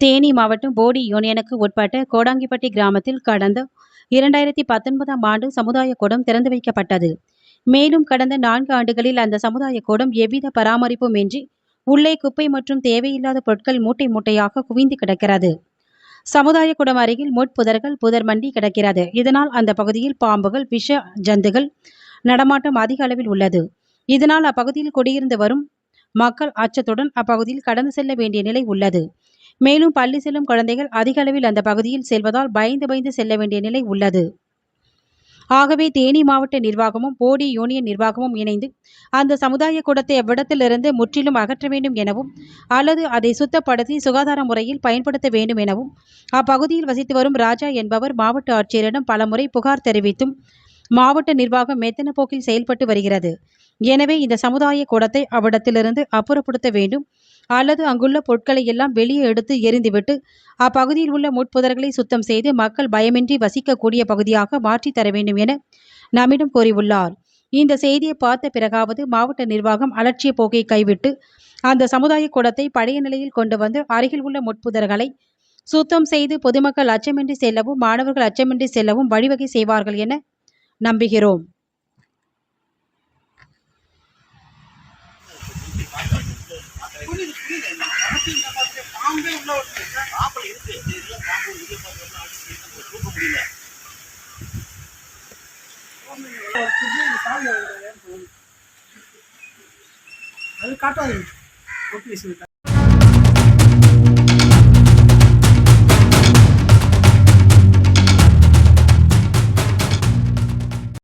தேனி மாவட்டம் போடி யூனியனுக்கு உட்பட்ட கோடாங்கிப்பட்டி கிராமத்தில் கடந்த இரண்டாயிரத்தி பத்தொன்பதாம் ஆண்டு சமுதாய கூடம் திறந்து வைக்கப்பட்டது. மேலும் கடந்த நான்கு ஆண்டுகளில் அந்த சமுதாய கூடம் எவ்வித பராமரிப்புமின்றி உள்ளே குப்பை மற்றும் தேவையில்லாத பொருட்கள் மூட்டை மூட்டையாக குவிந்து கிடக்கிறது. சமுதாய கூடம் அருகில் முட்புதர்கள் புதர் மண்டி கிடக்கிறது. இதனால் அந்த பகுதியில் பாம்புகள் விஷ ஜந்துகள் நடமாட்டம் அதிக அளவில் உள்ளது. இதனால் அப்பகுதியில் குடியிருந்து வரும் மக்கள் அச்சத்துடன் அப்பகுதியில் கடந்து செல்ல வேண்டிய நிலை உள்ளது. மேலும் பள்ளி செல்லும் குழந்தைகள் அதிக அளவில் அந்த பகுதியில் செல்வதால் பயந்து பயந்து செல்ல வேண்டிய நிலை உள்ளது. ஆகவே தேனி மாவட்ட நிர்வாகமும் போடி யூனியன் நிர்வாகமும் இணைந்து அந்த சமுதாய கூடத்தை அவ்விடத்திலிருந்து முற்றிலும் அகற்ற வேண்டும் எனவும் அல்லது அதை சுத்தப்படுத்தி சுகாதார முறையில் பயன்படுத்த வேண்டும் எனவும் அப்பகுதியில் வசித்து வரும் ராஜா என்பவர் மாவட்ட ஆட்சியரிடம் பலமுறை புகார் தெரிவித்தும் மாவட்ட நிர்வாகம் மெத்தன போக்கில் செயல்பட்டு வருகிறது. எனவே இந்த சமுதாய கூடத்தை அவ்விடத்திலிருந்து அப்புறப்படுத்த வேண்டும். அல்லது அங்குள்ள பொருட்களை எல்லாம் வெளியே எடுத்து எரிந்துவிட்டு அப்பகுதியில் உள்ள முட்புதர்களை சுத்தம் செய்து மக்கள் பயமின்றி வசிக்கக்கூடிய பகுதியாக மாற்றித் தர வேண்டும் என நம்மிடம் கூறியுள்ளார். இந்த செய்தியை பார்த்த பிறகாவது மாவட்ட நிர்வாகம் அலட்சிய போக்கை கைவிட்டு அந்த சமுதாய கூடத்தை பழைய நிலையில் கொண்டு வந்து அருகில் உள்ள முட்புதர்களை சுத்தம் செய்து பொதுமக்கள் அச்சமின்றி செல்லவும் மாணவர்கள் அச்சமின்றி செல்லவும் வழிவகை செய்வார்கள் என நம்புகிறோம். அது காட்டாது.